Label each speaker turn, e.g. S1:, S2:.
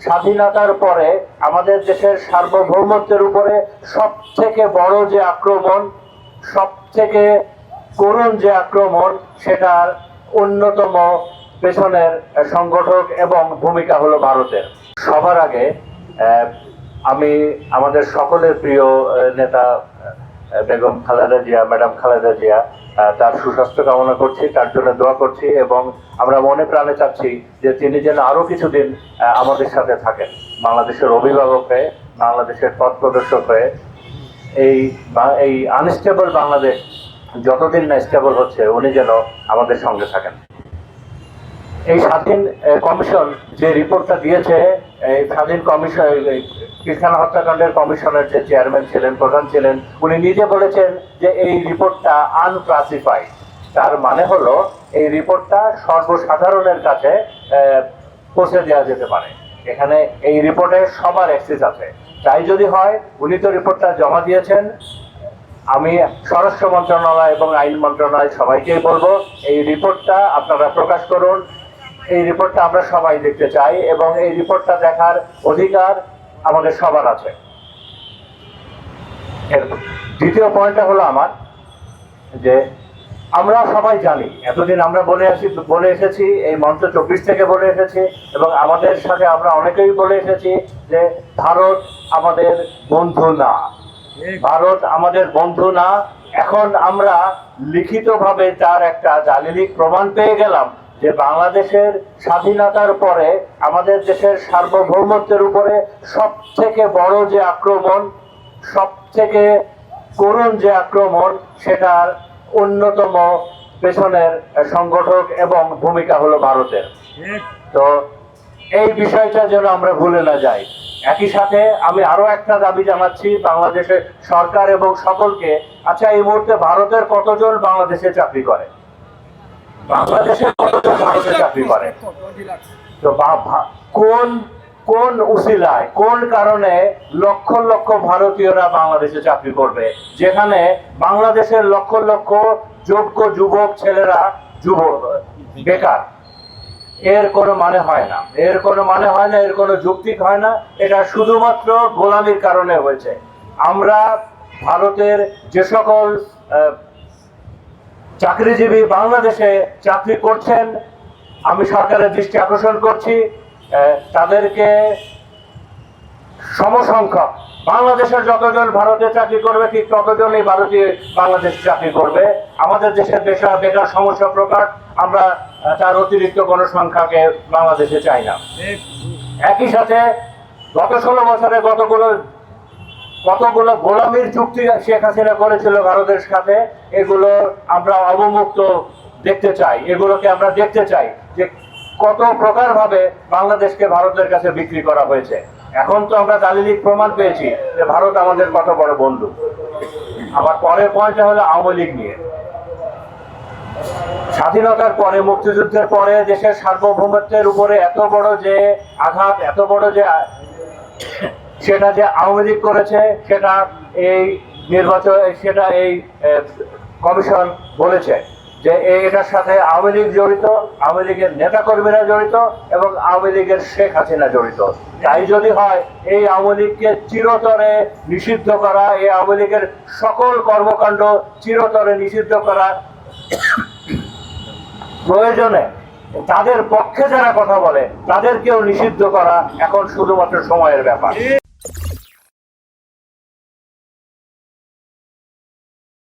S1: স্বাধীনতার পরে আমাদের দেশের সার্বভৌমত্বের উপরে সব থেকে বড় যে আক্রমণ সব থেকে করুণ যে আক্রমণ, সেটার অন্যতম পেছনের সংগঠক এবং ভূমিকা হলো ভারতের। সবার আগে আমি আমাদের সকলের প্রিয় নেতা বেগম খালেদা জিয়া, ম্যাডাম খালেদা জিয়া তার সুস্বাস্থ্য কামনা করছি, তার জন্য দোয়া করছি এবং আমরা মনে প্রাণে চাচ্ছি যে তিনি যেন আরও কিছুদিন আমাদের সাথে থাকেন। বাংলাদেশের অভিভাবক হয়ে, বাংলাদেশের পথ প্রদর্শক হয়ে, এই এই আনস্টেবল বাংলাদেশ যতদিন না স্টেবল হচ্ছে, উনি যেন আমাদের সঙ্গে থাকেন। এই স্বাধীন কমিশন যে রিপোর্টটা দিয়েছে, এই স্বাধীন কমিশন পিলখানা হত্যাকাণ্ডের কমিশনের যে চেয়ারম্যান ছিলেন, প্রধান ছিলেন, উনি নিজে বলেছেন যে এই রিপোর্টটা আনক্লাসিফাইড। তার মানে হলো, এই রিপোর্টটা সর্বসাধারণের কাছে পৌঁছে দেওয়া যেতে পারে। এখানে এই রিপোর্টে সবার অ্যাক্সেস আছে। তাই যদি হয়, উনি তো রিপোর্টটা জমা দিয়েছেন। আমি স্বরাষ্ট্র মন্ত্রণালয় এবং আইন মন্ত্রণালয় সবাইকেই বলব, এই রিপোর্টটা আপনারা প্রকাশ করুন। এই রিপোর্টটা আমরা সবাই দেখতে চাই এবং এই রিপোর্টটা দেখার অধিকার আমাদের সবার আছে। এর দ্বিতীয় পয়েন্টটা হলো আমার, যে আমরা সবাই জানি, এতদিন আমরা বলে আসি, বলে এসেছি, এই মঞ্চ চব্বিশ থেকে বলে এসেছি, এবং আমাদের সাথে আমরা অনেকেই বলে এসেছি যে ভারত আমাদের বন্ধু না। ভারত আমাদের বন্ধু না। এখন আমরা লিখিতভাবে তার একটা দালিলিক প্রমাণ পেয়ে গেলাম। যে বাংলাদেশের স্বাধীনতার পরে আমাদের দেশের সার্বভৌমত্বের উপরে সব থেকে বড় যে আক্রমণ সব থেকে করুণ যে আক্রমণ, সেটার অন্যতম পেছনের সংগঠক এবং ভূমিকা হলো ভারতের। তো এই বিষয়টা যেন আমরা ভুলে না যাই। একই সাথে আমি আরও একটা দাবি জানাচ্ছি, বাংলাদেশের সরকার এবং সকলকে আচ্ছা এই মুহূর্তে ভারতের কতজন বাংলাদেশে চাকরি করে? বাংলাদেশে কতজন ভারতে চাকরি করে? তো বা- কোন কোন উসিলায় কোন কারণে লক্ষ লক্ষ ভারতীয়রা বাংলাদেশে চাকরি করবে? যেখানে বাংলাদেশের লক্ষ লক্ষ যোগ্য যুবক ছেলেরা যুবক বেকার। এর কোনো মানে হয় না। এর কোনো মানে হয় না এর কোনো যৌক্তিক হয় না। এটা শুধুমাত্র গোলামির কারণে হয়েছে। আমরা ভারতের যে সকল চাকরিজীবী বাংলাদেশে চাকরি করছেন। আমি সরকারের দৃষ্টি আকর্ষণ করছি। তাদেরকে সমসংখ্যক। বাংলাদেশের যতজন ভারতে চাকরি করবে ঠিক ততজনই ভারতীয় বাংলাদেশে চাকরি করবে। আমাদের দেশের বেকার বেকার সমস্যা প্রকার আমরা তার অতিরিক্ত কোনো সংখ্যাকে বাংলাদেশে চাই না। একই সাথে গত ষোলো বছরে কতগুলো কতগুলো গোলামীর চুক্তি শেখ হাসিনা করেছিল ভারতের সাথে, এগুলো আমরা অবমুক্ত দেখতে চাই। এগুলোকে আমরা দেখতে চাই যে কত প্রকার ভাবে বাংলাদেশকে ভারতের কাছে বিক্রি করা হয়েছে। এখন তো আমরা দালিলিক প্রমাণ পেয়েছি যে ভারত আমাদের কত বড় বন্ধু। আবার পরের পয়েন্টটা হলো আওয়ামী লীগ নিয়ে। স্বাধীনতার পরে, মুক্তিযুদ্ধের পরে দেশের সার্বভৌমত্বের উপরে এত বড় যে আঘাত, এত বড় যে সেটা যে আওয়ামী লীগ করেছে, সেটা এই নির্বাচন, সেটা এই কমিশন বলেছে যে এটার সাথে আওয়ামী লীগ জড়িত, আওয়ামী লীগের নেতাকর্মীরা জড়িত এবং আওয়ামী লীগের শেখ হাসিনা জড়িত। তাই যদি হয়, এই আওয়ামী লীগকে চিরতরে নিষিদ্ধ করা, এই আওয়ামী লীগের সকল কর্মকাণ্ড চিরতরে নিষিদ্ধ করা প্রয়োজনে তাদের পক্ষে যারা কথা বলে, তাদেরকেও নিষিদ্ধ করা এখন শুধুমাত্র সময়ের ব্যাপার।